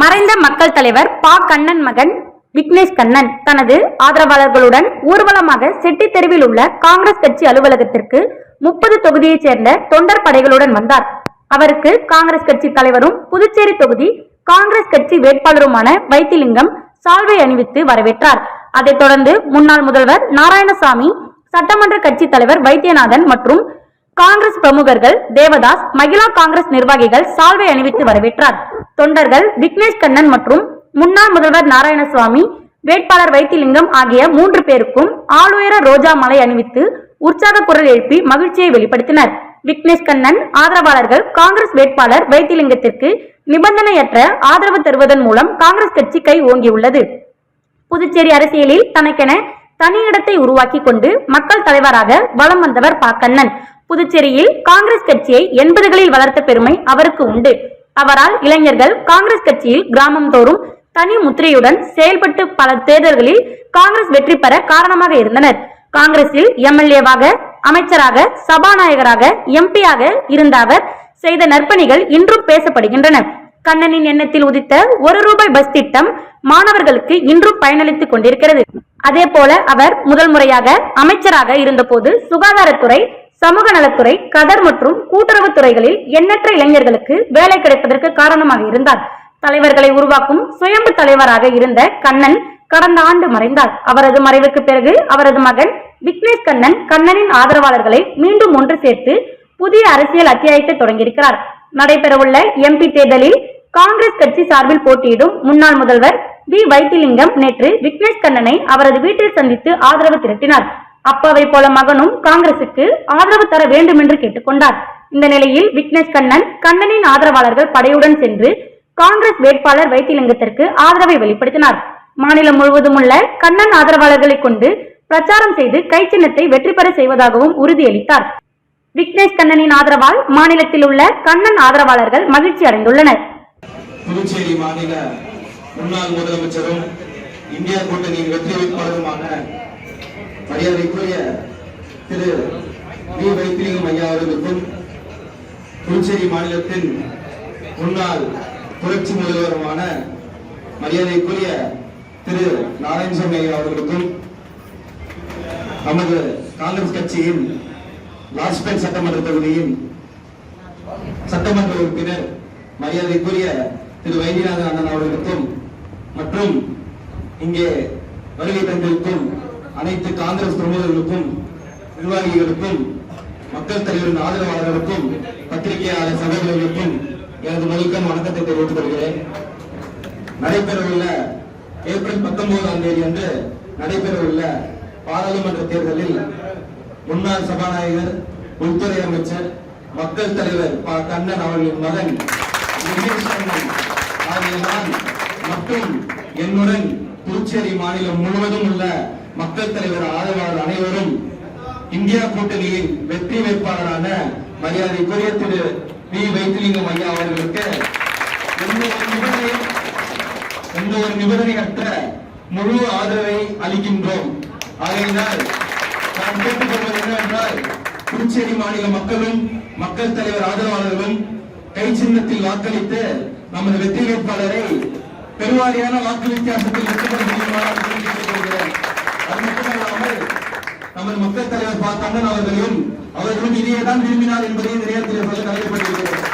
மறைந்த மக்கள் தலைவர் பா. கண்ணன் மகன் விக்னேஷ் கண்ணன் தனது ஆதரவாளர்களுடன் ஊர்வலமாக செட்டி தெருவில் உள்ள காங்கிரஸ் கட்சி அலுவலகத்திற்கு முப்பது தொகுதியைச் சேர்ந்த தொண்டர் படைகளுடன் வந்தார். அவருக்கு காங்கிரஸ் கட்சி தலைவரும் புதுச்சேரி தொகுதி காங்கிரஸ் கட்சி வேட்பாளருமான வைத்திலிங்கம் சால்வை அணிவித்து வரவேற்றார். அதைத் தொடர்ந்து முன்னாள் முதல்வர் நாராயணசாமி சட்டமன்ற கட்சி தலைவர் வைத்தியநாதன் மற்றும் காங்கிரஸ் பிரமுகர்கள் தேவதாஸ் மகிழா காங்கிரஸ் நிர்வாகிகள் சால்வை அணிவித்து வரவேற்றார். தொண்டர்கள் விக்னேஷ் கண்ணன் மற்றும் முன்னாள் முதல்வர் நாராயணசுவாமி வேட்பாளர் வைத்திலிங்கம் ஆகிய மூன்று பேருக்கும் ஆளுயர ரோஜா மலை அணிவித்து உற்சாக குரல் எழுப்பி மகிழ்ச்சியை வெளிப்படுத்தினர். விக்னேஷ் கண்ணன் ஆதரவாளர்கள் காங்கிரஸ் வேட்பாளர் வைத்திலிங்கத்திற்கு நிபந்தனையற்ற ஆதரவு தருவதன் மூலம் காங்கிரஸ் கட்சி கை ஓங்கியுள்ளது. புதுச்சேரி அரசியலில் தனக்கென தனி இடத்தை உருவாக்கி கொண்டு மக்கள் தலைவராக வலம் வந்தவர் பா. கண்ணன். புதுச்சேரியில் காங்கிரஸ் கட்சியை எண்பதுகளில் வளர்த்த பெருமை அவருக்கு உண்டு. அவரால் இளைஞர்கள் காங்கிரஸ் கட்சியில் கிராமம் தோறும் தனி முத்திரையுடன் செயல்பட்டு பல தேர்தல்களில் காங்கிரஸ் வெற்றி பெற காரணமாக இருந்தனர். காங்கிரஸில் எம்எல்ஏவாக அமைச்சராக சபாநாயகராக எம்பியாக இருந்த அவர் செய்த நற்பணிகள் இன்றும் பேசப்படுகின்றன. கண்ணனின் எண்ணத்தில் உதித்த ஒரு ரூபாய் பஸ் திட்டம் மாணவர்களுக்கு இன்றும் பயனளித்துக் கொண்டிருக்கிறது. அதே போல அவர் முதல் முறையாக அமைச்சராக இருந்தபோது சுகாதாரத்துறை சமூக நலத்துறை கதர் மற்றும் கூட்டுறவு துறைகளில் எண்ணற்ற இளைஞர்களுக்கு வேலை கிடைப்பதற்கு காரணமாக இருந்தார். தலைவர்களை உருவாக்கும் சுயம்பு தலைவராக இருந்த கண்ணன் கடந்த ஆண்டு மறைந்தார். அவரது மறைவுக்கு பிறகு அவரது மகன் விக்னேஷ் கண்ணன் கண்ணனின் ஆதரவாளர்களை மீண்டும் ஒன்று சேர்த்து புதிய அரசியல் அத்தியாயத்தை தொடங்கியிருக்கிறார். நடைபெறவுள்ள எம்பி தேர்தலில் காங்கிரஸ் கட்சி சார்பில் போட்டியிடும் முன்னாள் முதல்வர் வி வைத்திலிங்கம் நேற்று விக்னேஷ் கண்ணனை அவரது வீட்டில் சந்தித்து ஆதரவு திரட்டினார். அப்பாவை போல மகனும் காங்கிரசுக்கு ஆதரவு தர வேண்டும் என்று கேட்டுக்கொண்டார். இந்த நிலையில் விக்னேஷ் கண்ணன் கண்ணனின் ஆதரவாளர்கள் படையுடன் சென்று காங்கிரஸ் வேட்பாளர் வைத்திலிங்கத்திற்கு ஆதரவை வெளிப்படுத்தினார். மாநிலம் முழுவதும் உள்ள கண்ணன் ஆதரவாளர்களை கொண்டு பிரச்சாரம் செய்து கை சின்னத்தை வெற்றி பெற செய்வதாகவும் உறுதியளித்தார். விக்னேஷ் கண்ணனின் ஆதரவால் மாநிலத்தில் உள்ள கண்ணன் ஆதரவாளர்கள் மகிழ்ச்சி அடைந்துள்ளனர். புதுச்சேரி மாநில முன்னாள் முதலமைச்சரும் இந்தியா கூட்டணியின் வெற்றி வேட்பாளருமான மரியாதைக்குரிய திரு வி வைத்திலிங்கம் ஐயா அவர்களுக்கும் புதுச்சேரி மாநிலத்தின் முன்னாள் புரட்சி முதல்வருமான மரியாதைக்குரிய திரு நாராயணசாமி ஐயா அவர்களுக்கும் நமது காங்கிரஸ் கட்சியின் லாஸ்பேட் சட்டமன்ற தொகுதியின் சட்டமன்ற உறுப்பினர் மரியாதைக்குரிய திரு வைத்தியநாதன் அண்ணன் அவர்களுக்கும் மற்றும் இங்கே வருகை தந்திருக்கும் அனைத்து காங்கிரஸ் பிரமுகர்களுக்கும் நிர்வாகிகளுக்கும் மக்கள் தலைவரின் ஆதரவாளர்களுக்கும் பத்திரிகையாளர் சகோதரர்களுக்கும் எனது முதல்கண் வணக்கத்தை தெரிவித்துக் கொள்கிறேன். நடைபெறவுள்ள ஏப்ரல் பத்தொன்பதாம் தேதி அன்று நடைபெறவுள்ள பாராளுமன்ற தேர்தலில் முன்னாள் சபாநாயகர் உள்துறை அமைச்சர் மக்கள் தலைவர் ப. கண்ணன் அவர்களின் மகன் ஆகிய நான் மற்றும் என்னுடன் புதுச்சேரி மாநிலம் முழுவதும் உள்ள மக்கள் தலைவர் ஆதரவாளர் அனைவரும் இந்தியா கூட்டணியின் வெற்றி வேட்பாளரான மரியாதைக்குரிய திரு வி வைத்திலிங்கம் ஐயா அவர்களுக்கு எந்த ஒரு நிபந்தனையும் நிபந்தனையற்ற முழு ஆதரவை அளிக்கின்றோம். ஆகையினால் நான் கேட்டுக்கொள்வது என்னவென்றால் புதுச்சேரி மாநில மக்களும் மக்கள் தலைவர் ஆதரவாளர்களும் கை சின்னத்தில் வாக்களித்து நமது வெற்றி வேட்பாளரை பெருவாரியான வாக்கு வித்தியாசத்தில் வெற்றி பெற முடியுமா கேட்டுக்கொள்கிறேன் அது மட்டுமல்லாமல் நமது மக்கள் கண்ணன் அவர்களையும் அவர்களும் இதையே தான் விரும்பினார் என்பதை இந்த நேரத்தில் சொல்ல தலைவப்படுகிறேன்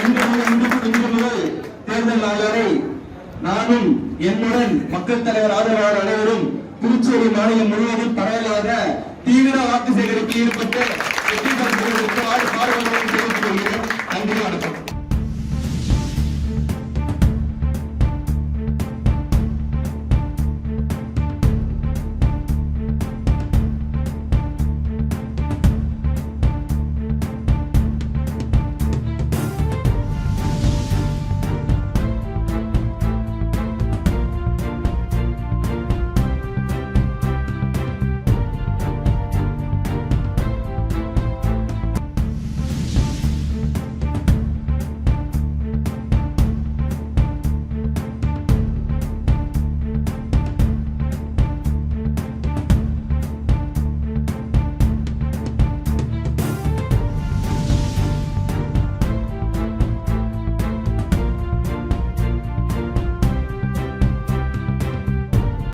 இன்று முதல் இன்று முதல் தேர்தல் நாள் நானும் என்னுடன் மக்கள் தலைவர் ஆதரவாளர் அனைவரும் புதுச்சேரி மாநிலம் முழுவதும் பரவலாக தீவிர வாக்கு சேகரிப்பில் ஈடுபட்டு வெற்றி பெறுவதற்கு பாடுபடுவோம்